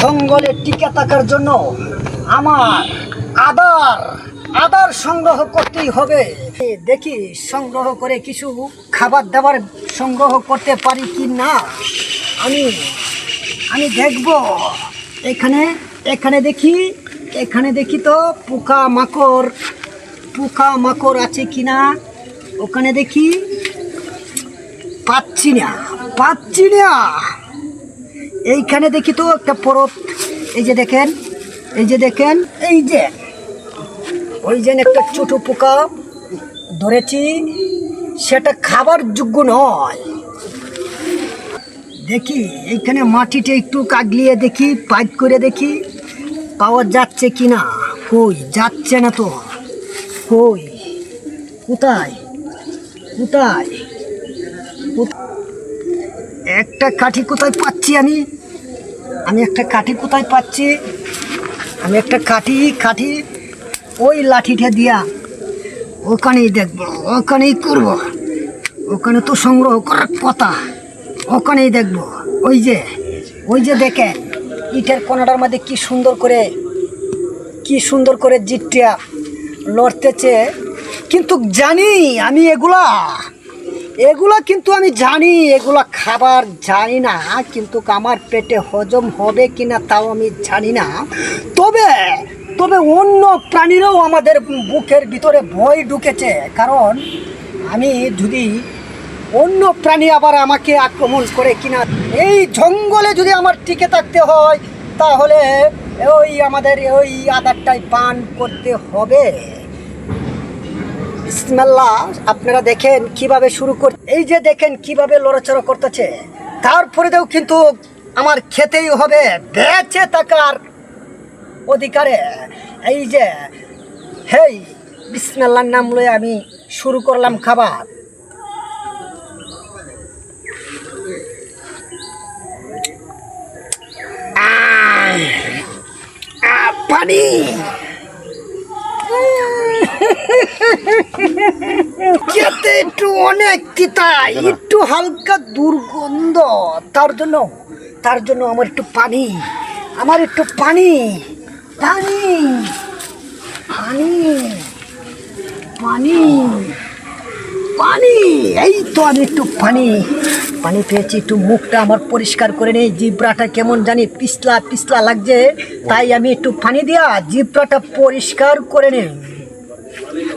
জঙ্গলে টিকে থাকার জন্য আমার আদার আদার সংগ্রহ করতেই হবে। দেখি সংগ্রহ করে কিছু খাবার দাবার সংগ্রহ করতে পারি কি না? আমি আমি দেখব। এখানে এখানে দেখি এখানে দেখি তো পোকা মাকড় পোকা মাকড় আছে কি না? ওখানে দেখি পাচ্ছি না পাচ্ছি না। এইখানে দেখি তো একটা পরব এই যে দেখেন, এই যে দেখেন, এই যে। ওই যে একটা ছোট পোকা ধরেছি, সেটা খাবার যোগ্য নয়। দেখি, এইখানে মাটিটা একটু কাগলিয়ে দেখি, পাইপ করে দেখি, পাওয়া যাচ্ছে কি না কই, যাচ্ছে না তো। কই, কোথায়? কোথায়? কোথ- একটা কাঠি কোথায় পাচ্ছি আমি? আমি একটা কাঠি কোথায় পাচ্ছি? আমি একটা কাঠি কাঠি ওই লাঠিটা দিয়া ওখানেই দেখব, ওখানেই করব। ওখানে তো সংগ্রহ করার কথা। ওখানেই দেখব। ওই যে ওই যে দেখে ইটের কোনাটার মধ্যে কি সুন্দর করে, কি সুন্দর করে জিটটা লড়তেছে। কিন্তু জানি আমি এগুলা এগুলা কিন্তু আমি জানি, এগুলা খাবার জানি না, কিন্তু আমার পেটে হজম হবে কি না তাও আমি জানি না। তবে তবে অন্য প্রাণীরাও আমাদের বুকের ভিতরে ভয় ঢুকেছে, কারণ আমি যদি অন্য প্রাণী আবার আমাকে আক্রমণ করে কিনা, এই জঙ্গলে যদি আমার টিকে থাকতে হয়, তাহলে ওই আমাদের ওই আদারটাই পান করতে হবে। বিসমিল্লাহ, আপনারা দেখেন কীভাবে শুরু কর এই যে দেখেন কীভাবে লড়াচড়া করতেছে। তারপরেও কিন্তু আমার খেতেই হবে, বেঁচে থাকার অধিকারে। এই যে, হেই বিসমিল্লার নাম লয়ে আমি শুরু করলাম খাবার। পানি। খেতে একটু অনেক তিতা একটু হালকা দুর্গন্ধ। তার জন্য তার জন্য আমার একটু পানি। আমার একটু পানি। পানি। পানি। পানি। পানি। এই তো আমি একটু পানি। পানি পেয়েছি একটু মুখটা আমার পরিষ্কার করে নেই। জিব্রাটা কেমন জানি পিছলা পিছলা লাগছে। তাই আমি একটু পানি দিয়া জিব্রাটা পরিষ্কার করে নেই। Amen.